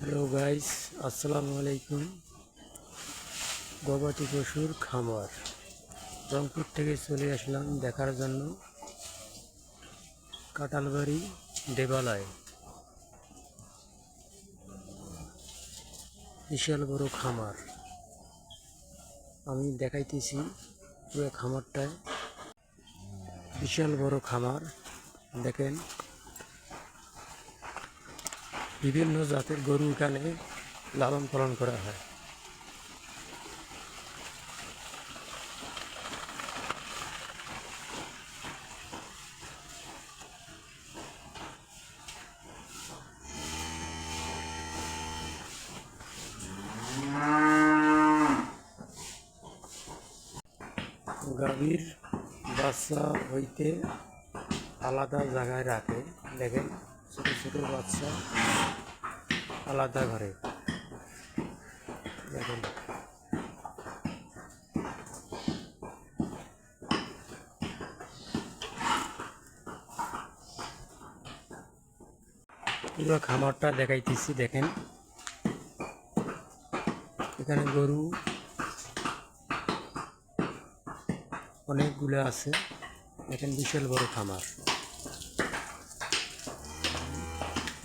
Hello guys, আসসালামু আলাইকুম। গবাদি পশুর খামার, রংপুর থেকে চলে আসলাম দেখার জন্য। কাটালবাড়ি দেবালয়। বিশাল বড় খামার। আমি দেখাইতেছি পুরো খামারটায়। বিশাল বড় খামার, দেখেন। বিভিন্ন জাতের গরু এখানে লালন পালন করা হয়। গাভীর বাচ্চা হইতে আলাদা জায়গায় রাখে, দেখেন। ছোট ছোট বাচ্চা আলাদা ঘরে। দেখেন। পুরো খামারটা দেখাইতেছি, দেখেন। এখানে গরু অনেকগুলো আছে। দেখেন বিশাল বড় খামার।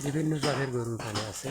বিভিন্ন জাতের গরু এখানে আছে।